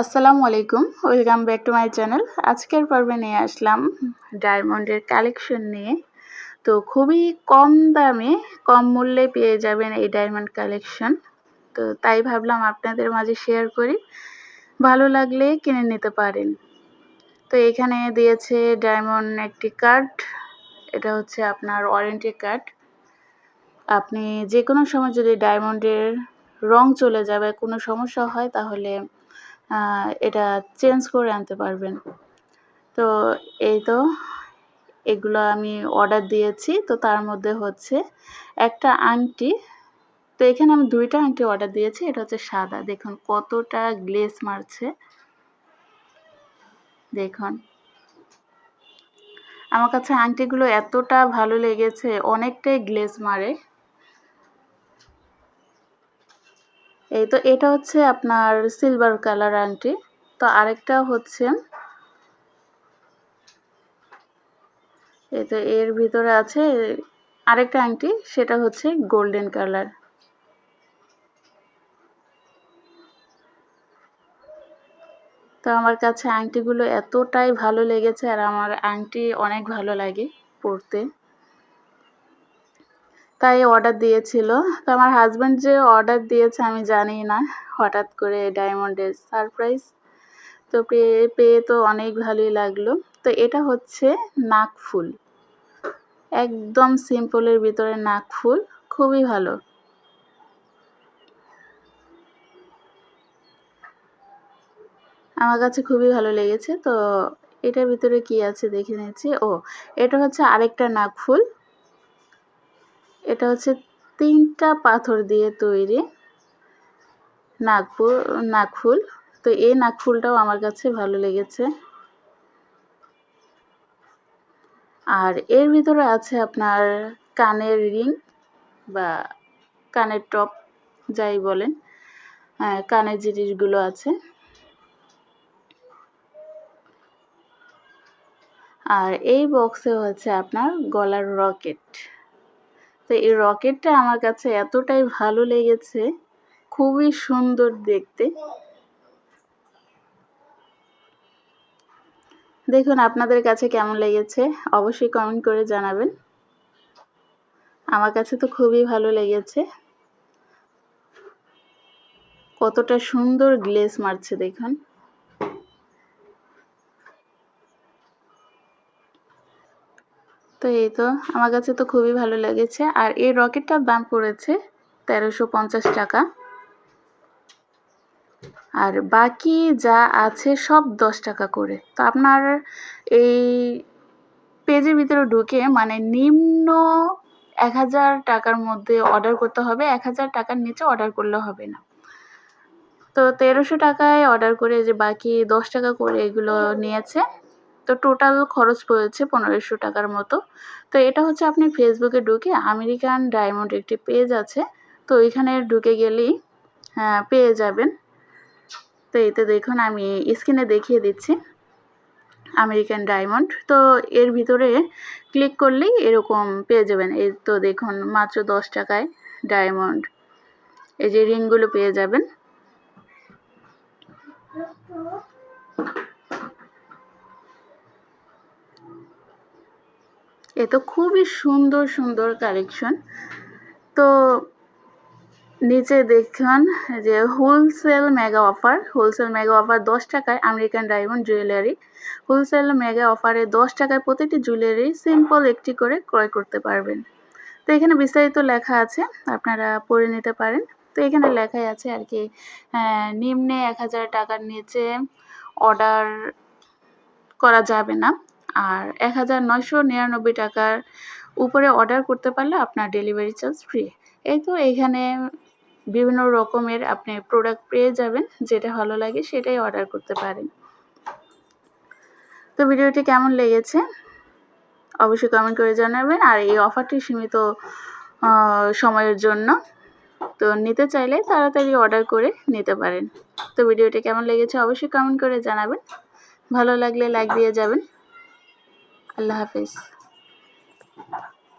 আসসালামু আলাইকুম, welcome back to my channel. আজকের পর্বে নিয়ে আসলাম ডায়মন্ডের কালেকশন নিয়ে। তো খুবই কম দামে, কম মূল্যে পেয়ে যাবেন এই ডায়মন্ড কালেকশন। তো তাই ভাবলাম আপনাদের মাঝে শেয়ার করি। ভালো লাগলে কিনে নিতে পারেন। তো এখানে দিয়েছে ডায়মন্ড একটি কার্ড, এটা হচ্ছে আপনার ওয়ারেন্টি কার্ড। আপনি যে কোনো সময় যদি ডায়মন্ডের রং চলে যাবে, কোনো সমস্যা হয়, তাহলে এটা চেঞ্জ করে আনতে পারবেন। তো এই তো, এগুলো আমি অর্ডার দিয়েছি। তো তার মধ্যে হচ্ছে একটা আংটি। তো এখানে আমি দুইটা আংটি অর্ডার দিয়েছি। এটা হচ্ছে সাদা। দেখুন কতটা গ্লেস মারছে। দেখুন। আমার কাছে আংটিগুলো এতটা ভালো লেগেছে, অনেকটাই গ্লেস মারে। এই তো এটা হচ্ছে আপনার সিলভার কালার আংটি তো আরেকটা হচ্ছে এই তো এর ভিতরে আছে আরেকটা আংটি সেটা হচ্ছে গোল্ডেন কালার তো আমার কাছে আংটিগুলো এতটাই ভালো লেগেছে আর আমার আংটি অনেক ভালো লাগে পরতে তাই অর্ডার দিয়েছিল। তো আমার হাজব্যান্ড যে অর্ডার দিয়েছে আমি জানি না। হঠাৎ করে ডায়মন্ডের সারপ্রাইজ তো পেয়ে পেয়ে তো অনেক ভালোই লাগল। তো এটা হচ্ছে নাকফুল একদম সিম্পলের ভিতরে নাকফুল খুবই ভালো। আমার কাছে খুবই ভালো লেগেছে। তো এটার ভিতরে কি আছে দেখে নিচ্ছি। ও, এটা হচ্ছে আরেকটা নাকফুল এটা হচ্ছে তিনটা পাথর দিয়ে তৈরি নাগপুর নাকফুল তো এই নাকফুলটাও আমার কাছে ভালো লেগেছে। আর এর ভিতরে আছে আপনার কানের রিং বা কানের টপ যাই বলেন হ্যাঁ, কানের জিনিসগুলো আছে। আর এই বক্সে হচ্ছে আপনার গলার রকেট। তো এই রকেটটা আমার কাছে এতটাই ভালো লেগেছে, খুবই সুন্দর দেখতে। দেখুন আপনাদের কাছে কেমন লেগেছে, অবশ্যই কমেন্ট করে জানাবেন। আমার কাছে তো খুবই ভালো লেগেছে। কতটা সুন্দর গ্লেস মারছে দেখুন। তো এই তো, আমার কাছে তো খুবই ভালো লেগেছে। আর এই রকেটটার দাম পড়েছে তেরোশো পঞ্চাশ টাকা। আর বাকি যা আছে সব দশ টাকা করে। তো আপনার এই পেজের ভিতরে ঢুকে মানে নিম্ন এক হাজার টাকার মধ্যে অর্ডার করতে হবে, এক হাজার টাকার নিচে অর্ডার করলে হবে না। তো তেরোশো টাকায় অর্ডার করে যে বাকি দশ টাকা করে এগুলো নিয়েছে তো টোটাল খরচ পড়েছে পনেরোশো টাকার মতো। তো এটা হচ্ছে আপনি ফেসবুকে ঢুকে আমেরিকান ডায়মন্ড একটি পেজ আছে, তো ওইখানে ঢুকে গেলেই পেয়ে যাবেন। তো এতে দেখুন, আমি স্ক্রিনে দেখিয়ে দিচ্ছি আমেরিকান ডায়মন্ড তো এর ভিতরে ক্লিক করলেই এরকম পেয়ে যাবেন। এই তো দেখুন, মাত্র দশ টাকায় ডায়মন্ড এই যে রিংগুলো পেয়ে যাবেন। এ তো খুবই সুন্দর সুন্দর কালেকশন তো নিচে দেখুন যে wholesale mega offer wholesale mega offer দশ টাকায় American diamond jewellery wholesale mega অফারে দশ টাকায় প্রতিটি জুয়েলারি সিম্পল একটি করে ক্রয় করতে পারবেন। তো এখানে বিস্তারিত লেখা আছে, আপনারা পড়ে নিতে পারেন। তো এখানে লেখাই আছে আর কি নিম্নে এক হাজার টাকার নিচে অর্ডার করা যাবে না। আর এক হাজার নয়শো নিরানব্বই টাকার উপরে অর্ডার করতে পারলে আপনার ডেলিভারি চার্জ ফ্রি এই তো এখানে বিভিন্ন রকমের আপনি প্রোডাক্ট পেয়ে যাবেন, যেটা ভালো লাগে সেটাই অর্ডার করতে পারেন। তো ভিডিওটি কেমন লেগেছে? অবশ্যই কমেন্ট করে জানাবেন। আর এই অফারটি সীমিত সময়ের জন্য। তো নিতে চাইলে তাড়াতাড়ি অর্ডার করে নিতে পারেন। তো ভিডিওটি কেমন লেগেছে অবশ্যই কমেন্ট করে জানাবেন। ভালো লাগলে লাইক দিয়ে যাবেন। love Hafiz.